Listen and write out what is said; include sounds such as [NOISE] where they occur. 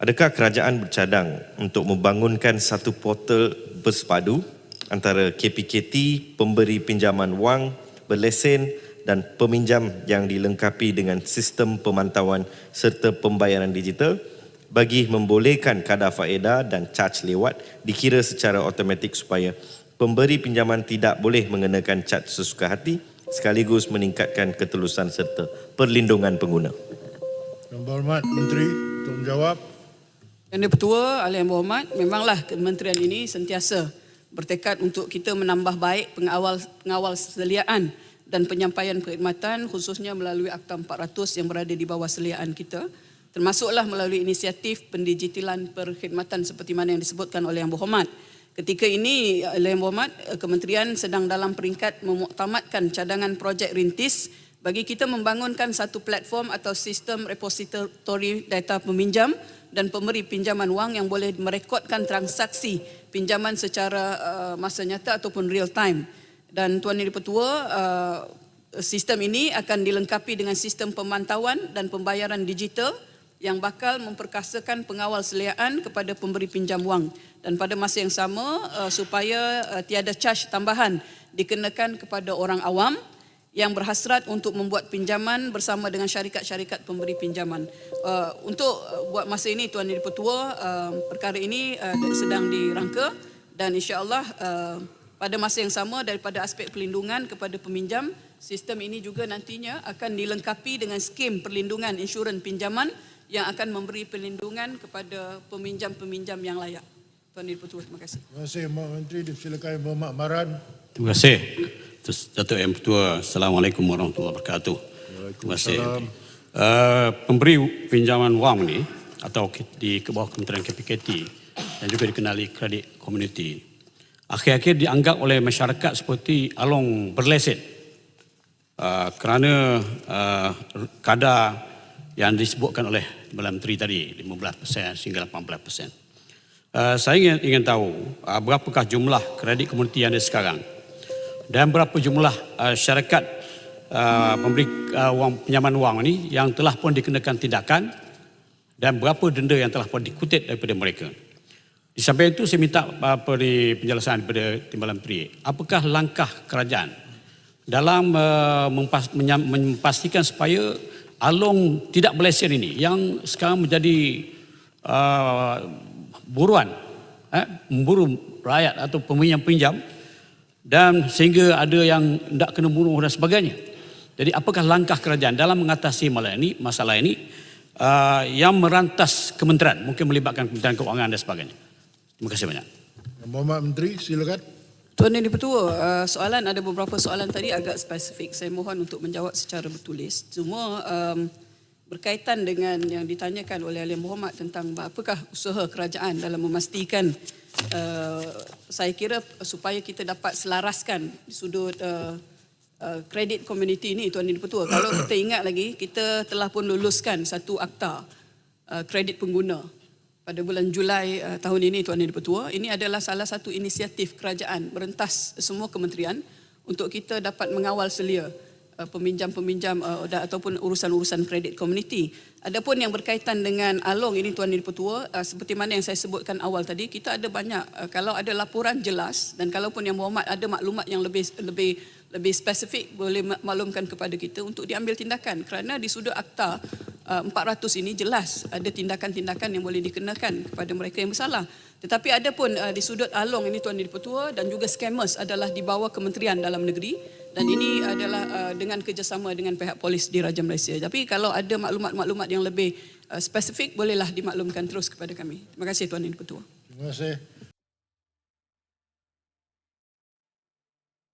Adakah kerajaan bercadang untuk membangunkan satu portal bersepadu antara KPKT, pemberi pinjaman wang, berlesen dan peminjam yang dilengkapi dengan sistem pemantauan serta pembayaran digital bagi membolehkan kadar faedah dan charge lewat dikira secara automatik supaya pemberi pinjaman tidak boleh mengenakan caj sesuka hati sekaligus meningkatkan ketulusan serta perlindungan pengguna. Yang berhormat Menteri untuk menjawab. Yang Ketua Ahli Yang Berhormat, memanglah kementerian ini sentiasa bertekad untuk kita menambah baik pengawal pengawal seliaan dan penyampaian perkhidmatan khususnya melalui Akta 400 yang berada di bawah seliaan kita termasuklah melalui inisiatif pendigitalan perkhidmatan seperti mana yang disebutkan oleh Yang Berhormat. Ketika ini Yang Berhormat, kementerian sedang dalam peringkat memuktamadkan cadangan projek rintis bagi kita membangunkan satu platform atau sistem repositori data peminjam dan pemberi pinjaman wang yang boleh merekodkan transaksi pinjaman secara uh, masa nyata ataupun real time. Dan Tuan Yang Dipertua, uh, sistem ini akan dilengkapi dengan sistem pemantauan dan pembayaran digital yang bakal memperkasakan pengawal seliaan kepada pemberi pinjam wang dan pada masa yang sama uh, supaya uh, tiada charge tambahan dikenakan kepada orang awam yang berhasrat untuk membuat pinjaman bersama dengan syarikat-syarikat pemberi pinjaman. Uh, untuk uh, buat masa ini Tuan Yang Dipertua, uh, perkara ini uh, sedang dirangka dan insya-Allah uh, pada masa yang sama daripada aspek perlindungan kepada peminjam, sistem ini juga nantinya akan dilengkapi dengan skim perlindungan insurans pinjaman yang akan memberi perlindungan kepada peminjam-peminjam yang layak. Tuan Yang Dipertua, terima kasih. Terima kasih Mohon Menteri dipersilakan berhormat Maran. Terima kasih. Datuk Yang Pertua, Assalamualaikum warahmatullahi wabarakatuh. Terima kasih. Uh, pemberi pinjaman wang ni atau di ke bawah Kementerian KPKT dan juga dikenali kredit komuniti. Akhir-akhir dianggap oleh masyarakat seperti along berlesen uh, kerana uh, kadar yang disebutkan oleh Perdana Menteri tadi 15% sehingga 18%. Uh, saya ingin, ingin tahu uh, berapakah jumlah kredit komuniti yang ada sekarang dan berapa jumlah uh, syarikat uh, pemberi uh, wang pinjaman wang ini yang telah pun dikenakan tindakan dan berapa denda yang telah pun dikutip daripada mereka. Di samping itu saya minta uh, peri penjelasan daripada Timbalan Menteri. Apakah langkah kerajaan dalam uh, memastikan supaya along tidak berlesen ini yang sekarang menjadi uh, buruan eh, memburu rakyat atau peminjam-peminjam dan sehingga ada yang tidak kena bunuh dan sebagainya. Jadi apakah langkah kerajaan dalam mengatasi masalah ini, masalah ini uh, yang merantas kementerian, mungkin melibatkan Kementerian Keuangan dan sebagainya. Terima kasih banyak. Yang berhormat Menteri silakan. Tuan Yang Dipertua, uh, soalan ada beberapa soalan tadi agak spesifik. Saya mohon untuk menjawab secara bertulis. Cuma um, berkaitan dengan yang ditanyakan oleh Alim Muhammad tentang apakah usaha kerajaan dalam memastikan uh, saya kira supaya kita dapat selaraskan di sudut uh, uh, kredit community ini Tuan Yang Dipertua. Kalau [COUGHS] kita ingat lagi, kita telah pun luluskan satu akta uh, kredit pengguna pada bulan Julai uh, tahun ini Tuan Yang Dipertua. Ini adalah salah satu inisiatif kerajaan merentas semua kementerian untuk kita dapat mengawal selia peminjam-peminjam uh, ataupun urusan-urusan kredit komuniti. Adapun yang berkaitan dengan Along ini Tuan Yang Dipertua, uh, seperti mana yang saya sebutkan awal tadi, kita ada banyak uh, kalau ada laporan jelas dan kalaupun yang berhormat ada maklumat yang lebih lebih lebih spesifik boleh maklumkan kepada kita untuk diambil tindakan kerana di sudut akta uh, 400 ini jelas ada tindakan-tindakan yang boleh dikenakan kepada mereka yang bersalah. Tetapi ada pun uh, di sudut along ini Tuan Dipertua dan juga scammers adalah di bawah Kementerian Dalam Negeri dan ini adalah uh, dengan kerjasama dengan pihak polis di Raja Malaysia. Tapi kalau ada maklumat-maklumat yang lebih uh, spesifik bolehlah dimaklumkan terus kepada kami. Terima kasih Tuan Dipertua. Terima kasih.